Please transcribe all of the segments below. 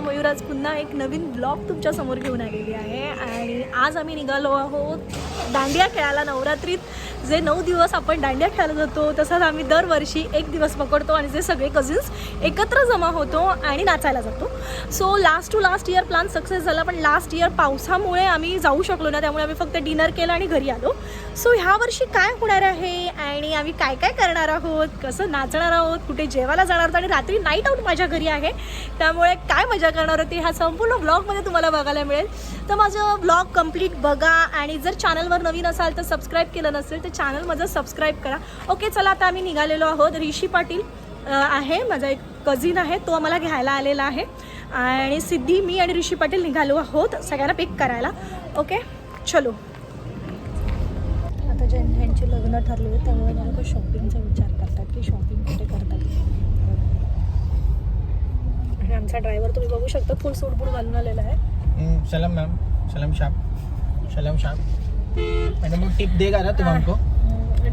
मयूर आज पुन्हा एक नवीन ब्लॉग तुमच्यासमोर घेऊन आलेली आहे. आणि आज आम्ही निघालो आहोत दांडिया खेळायला नवरात्रीत. जे नऊ दिवस आपण दांडिया खेळायला जातो तसंच आम्ही दरवर्षी एक दिवस पकडतो आणि जे सगळे कझिन्स एकत्र जमा होतो आणि नाचायला जातो. So last to last year plan success झाला पण लास्ट इयर पावसामुळे आम्ही जाऊ शकलो ना त्यामुळे आम्ही फक्त डिनर केलं आणि घरी आलो. सो ह्या वर्षी काय होणार आहे आणि आम्ही काय काय करणार आहोत कसं नाचणार आहोत कुठे जेवायला जाणार आहोत आणि रात्री नाईट आऊट माझ्या घरी आहे. त्यामुळे काय मजा करणार होती ह्या संपूर्ण ब्लॉगमध्ये तुम्हाला बघायला मिळेल. तर माझं ब्लॉग कंप्लीट बघा आणि जर चॅनलवर नवीन असाल तर सबस्क्राईब केलं नसेल तर चॅनल माझं सबस्क्राईब करा. ओके चला आता आम्ही निघालेलो आहोत. ऋषी पाटील आहे. माझा एक कझिन आहे. तो आम्हाला घ्यायला आलेला आहे. आणि सिद्धी मी आणि ऋषी पाटील निघालो आहोत सगळ्यांना पिक करायला. ओके चलो. आता ज्या ह्यांचे लग्न ठरले त्यामुळे मला शॉपिंगचा विचार करतात की शॉपिंग कुठे करतात. आणि आमचा ड्रायव्हर तुम्ही बघू शकता फुल सूट बूट घालून आलेला आहे. सलाम मैम सलाम शाप सलाम शाप मैडम वो टिप देगा ना तुम हमको.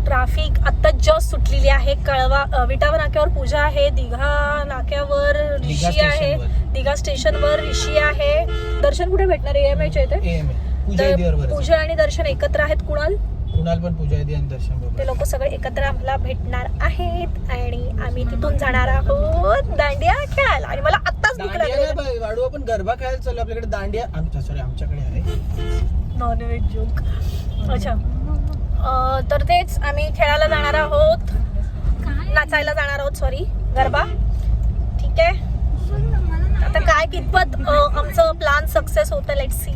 ट्रॅफिक आत्ता जस्ट सुटलेली आहे. कळवा अ, विटावा नाक्यावर पूजा आहे. दिघा नाक्यावर ऋषी आहे. दिघा स्टेशनवर ऋषी आहे. दर्शन कुठे भेटणार एम एच्या इथे? ए में पूजा आणि दर्शन एकत्र आहेत कुणाल? कुणाल पण पूजा आणि दर्शन ते लोक सगळे एकत्र आम्हाला भेटणार आहेत. आणि आम्ही तिथून जाणार आहोत दांडिया खेळायला. आणि मला आत्ताच वाढू आपण गरबा खेळायला चालू आपल्याकडे. दांडिया आमच्या सॉरी आमच्याकडे आहे. नॉनव्हेज जोक अच्छा. तर तेच आम्ही खेळायला जाणार आहोत. नाचायला जाणार आहोत सॉरी गरबा. ठीक आहे? आता काय कितपत आमचं प्लॅन सक्सेस होतं लेट सी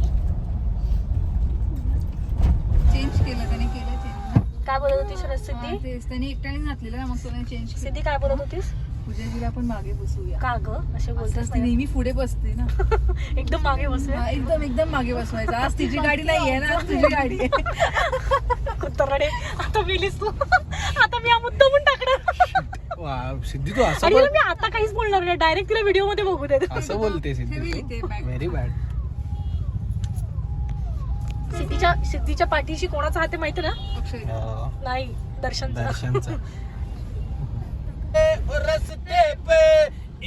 चेंज केलं त्याने केलं चेंज काय बोलत होतीस सिद्धी त्याने एकट्याने घातलेलं ना मग चेंज सिद्धी काय बोलत होतीस? पूजाजीला आपण मागे बसवूया का ग? असे असंच बोलतेस ती नेहमी पुढे बसते ना. एकदम मागे बसूया. हा, एकदम एकदम मागे बसवायचं. आज तिची गाडी नाहीये ना आज तुझी गाडी आहे. आता मेलीस तू. आता मी हा मुद्दा पण टाकणार. वा, सिद्धी तू असं मी आता काहीच बोलणार नाही. डायरेक्ट तिला व्हिडिओमध्ये बघू दे. असं बोलते सिद्धी. व्हेरी बॅड सिद्धीच्या सिद्धीच्या पाठीशी कोणाचा हात आहे माहिती ना? अक्षय. नाही दर्शनचा. दर्शनचा. रस्ते पे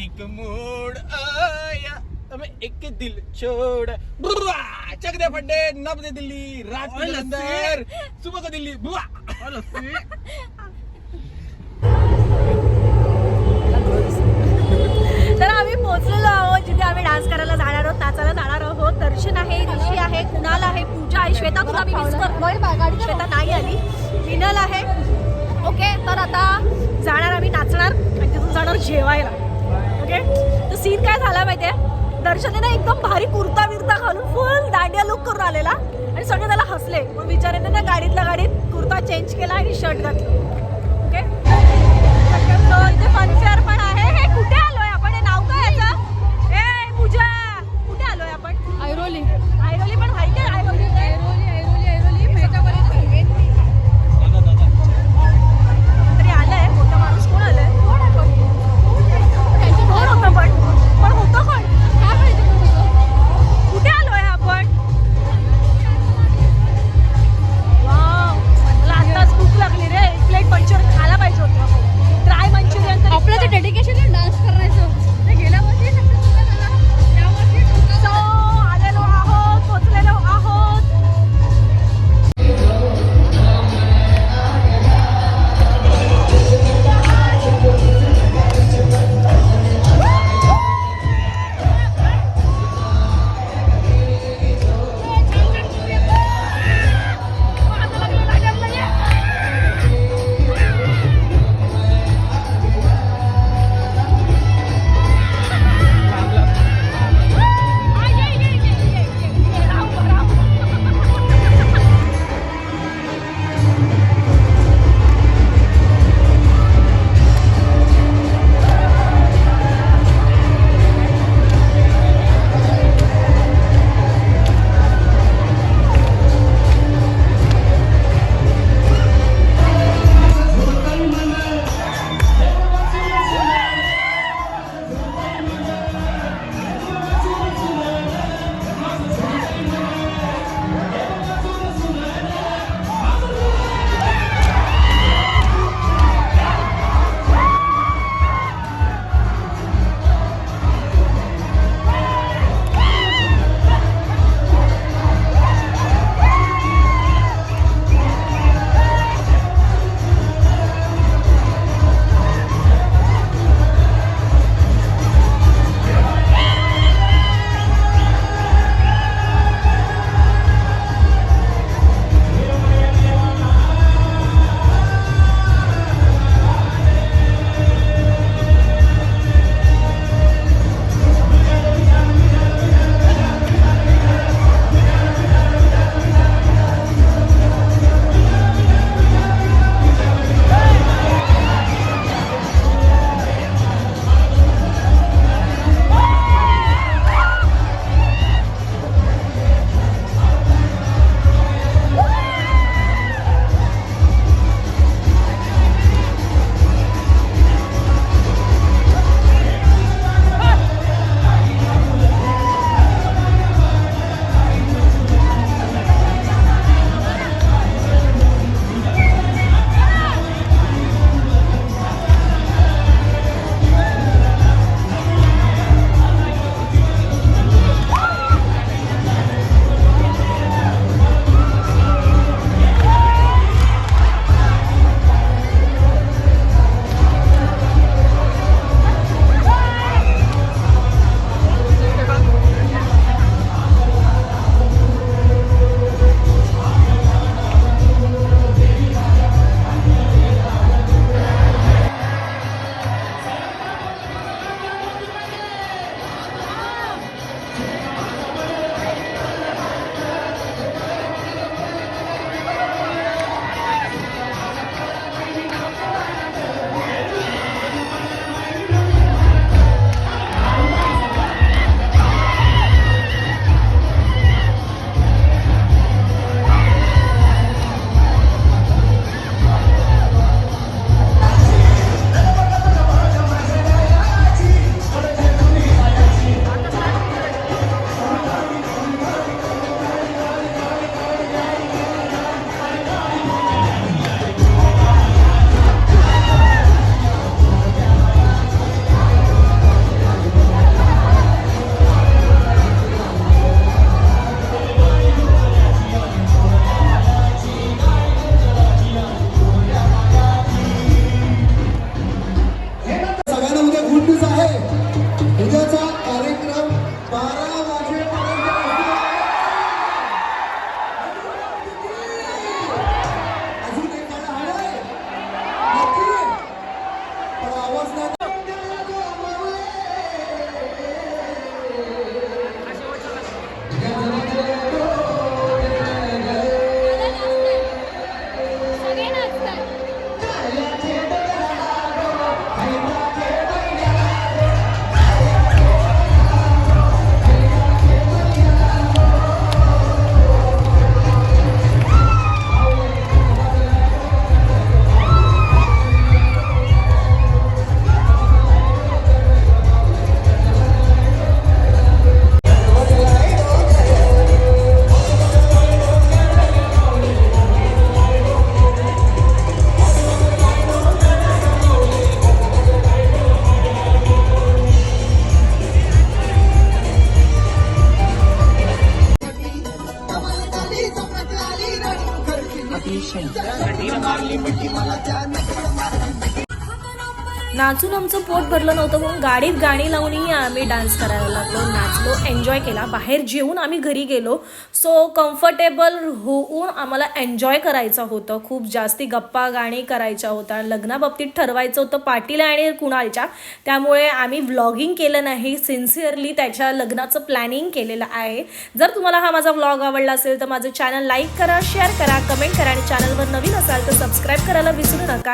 एक मोड़ आया। हमें एक दिल छोड़। बुआ चक दे फड्डे नब दे दिल्ली रात को जलंधर सुबह को दिल्ली बुआ। तर आम्ही पोहोचलेलो आहोत जिथे आम्ही डान्स करायला जाणार आहोत नाचायला जाणार आहोत. दर्शन आहे ऋषी आहे कुणाल आहे पूजा आहे श्वेता तुला आम्ही मिस करतो श्वेता नाही आली. मिनल आहे ओके तर आता जाणार आम्ही नाचणार आणि तिथून जाणार जेवायला. ओके तर सीन काय झाला माहितीये? आहे ना एकदम भारी कुर्ता बिर्ता घालून फुल दांडिया लुक करून आलेला. आणि सगळे त्याला हसले. मग बिचाऱ्याने ना गाडीतल्या गाडीत कुर्ता चेंज केला आणि शर्ट घातलं. Station. नाचून आमचं पोट भरलं नव्हतं म्हणून गाडीत गाणी लावूनही आम्ही डान्स करायला लागलो नाचलो एन्जॉय केला. बाहेर जेवून आम्ही घरी गेलो. सो कम्फर्टेबल होऊन आम्हाला एन्जॉय करायचं होतं. खूप जास्ती गप्पा गाणी करायच्या होत्या. लग्नाबाबतीत ठरवायचं होतं पाटीला आणि कुणालच्या. त्यामुळे आम्ही व्लॉगिंग केलं नाही. सिन्सिअरली त्याच्या लग्नाचं प्लॅनिंग केलेलं आहे. जर तुम्हाला हा माझा व्लॉग आवडला असेल तर माझं चॅनल लाईक करा शेअर करा कमेंट करा आणि चॅनलवर नवीन असाल तर सबस्क्राईब करायला विसरू नका.